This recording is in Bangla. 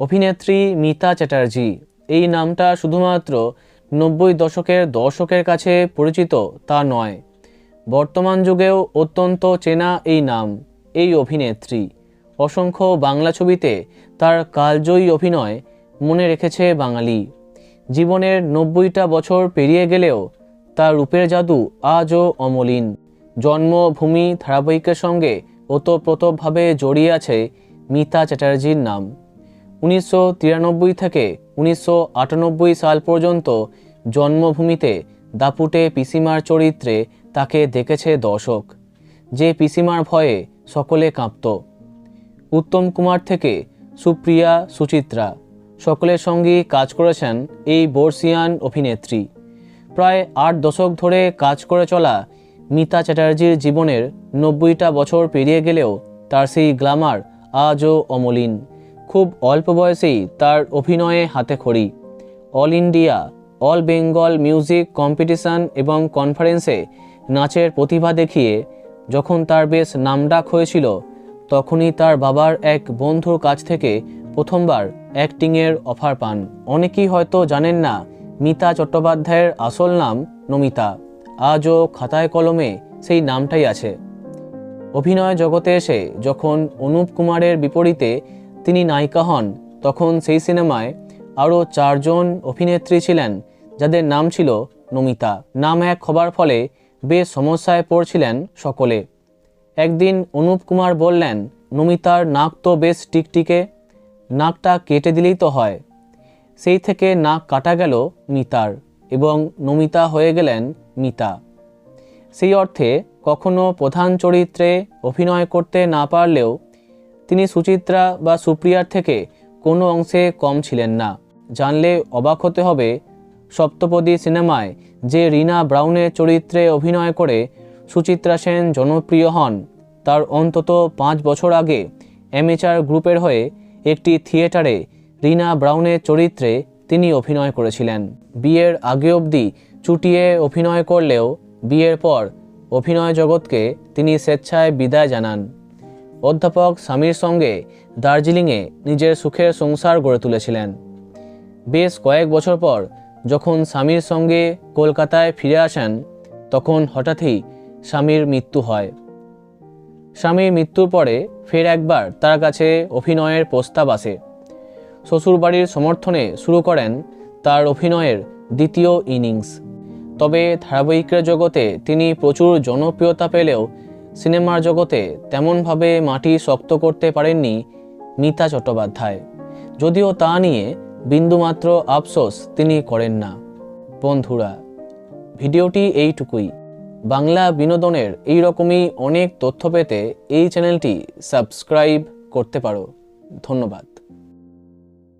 অভিনেত্রী মিতা চ্যাটার্জি। এই নামটা শুধুমাত্র নব্বই দশকের দর্শকের কাছে পরিচিত, তা নয়। বর্তমান যুগেও অত্যন্ত চেনা এই নাম, এই অভিনেত্রী। অসংখ্য বাংলা ছবিতে তার কালজয়ী অভিনয় মনে রেখেছে বাঙালি। জীবনের নব্বইটা বছর পেরিয়ে গেলেও তার রূপের জাদু আজও অমলিন। জন্মভূমি ধারাবাহিকের সঙ্গে ওতপ্রোতভাবে জড়িয়ে আছে মিতা চ্যাটার্জির নাম। উনিশশো তিরানব্বই থেকে উনিশশো আটানব্বই সাল পর্যন্ত জন্মভূমিতে দাপুটে পিসিমার চরিত্রে তাকে দেখেছে দর্শক। যে পিসিমার ভয়ে সকলে কাঁপত। উত্তম কুমার থেকে সুপ্রিয়া সুচিত্রা সকলের সঙ্গেই কাজ করেছেন এই বর্ষিয়ান অভিনেত্রী। প্রায় আট দশক ধরে কাজ করে চলা মিতা চ্যাটার্জির জীবনের নব্বইটা বছর পেরিয়ে গেলেও তার সেই গ্ল্যামার আজও অমলিন। খুব অল্প বয়সেই তার অভিনয়ে হাতে খড়ি। All India, all Bengal music competition এবং কনফারেন্সে নাচের প্রতিভা দেখিয়ে যখন তার বেশ নামডাক হয়েছিল, তখনই তার বাবার এক বন্ধুর কাছ থেকে প্রথমবার অ্যাক্টিংয়ের অফার পান। অনেকেই হয়তো জানেন না, মিতা চট্টোপাধ্যায়ের আসল নাম নমিতা। আজও খাতায় কলমে সেই নামটাই আছে। অভিনয় জগতে এসে যখন অনুপ কুমারের বিপরীতে তিনি নায়িকা হন। তখন সেই সিনেমায় আরও চারজন অভিনেত্রী ছিলেন, যাদের নাম ছিল নমিতা। নাম এক হবার ফলে বেশ সমস্যায় পড়ছিলেন সকলে। একদিন অনুপ কুমার বললেন, নমিতার নাক তো বেশ টিকটিকে, নাকটা কেটে দিলেই তো হয়। সেই থেকে নাক কাটা গেল মিতার এবং নমিতা হয়ে গেলেন মিতা। সেই অর্থে কখনো প্রধান চরিত্রে অভিনয় করতে না পারলেও তিনি সুচিত্রা বা সুপ্রিয়ার থেকে কোনো অংশে কম ছিলেন না। জানলে অবাক হতে হবে, সপ্তপদী সিনেমায় যে রিনা ব্রাউনের চরিত্রে অভিনয় করে সুচিত্রা সেন জনপ্রিয় হন, তার অন্তত পাঁচ বছর আগে অ্যামেচার গ্রুপের হয়ে একটি থিয়েটারে রিনা ব্রাউনের চরিত্রে তিনি অভিনয় করেছিলেন। বিয়ের আগে অবধি চুটিয়ে অভিনয় করলেও বিয়ের পর অভিনয় জগৎকে তিনি স্বেচ্ছায় বিদায় জানান। অধ্যাপক স্বামীর সঙ্গে দার্জিলিংয়ে নিজের সুখের সংসার গড়ে তুলেছিলেন। বেশ কয়েক বছর পর যখন স্বামীর সঙ্গে কলকাতায় ফিরে আসেন, তখন হঠাৎই স্বামীর মৃত্যু হয়। স্বামীর মৃত্যুর পরে ফের একবার তার কাছে অভিনয়ের প্রস্তাব আসে। শ্বশুরবাড়ির সমর্থনে শুরু করেন তার অভিনয়ের দ্বিতীয় ইনিংস। তবে ধারাবাহিকের জগতে তিনি প্রচুর জনপ্রিয়তা পেলেও সিনেমার জগতে তেমনভাবে মাটি শক্ত করতে পারেননি মিতা চট্টোপাধ্যায়। যদিও তা নিয়ে বিন্দুমাত্র আফসোস তিনি করেন না। বন্ধুরা, ভিডিওটি এইটুকুই। বাংলা বিনোদনের এই রকমই অনেক তথ্য পেতে এই চ্যানেলটি সাবস্ক্রাইব করতে পারো। ধন্যবাদ।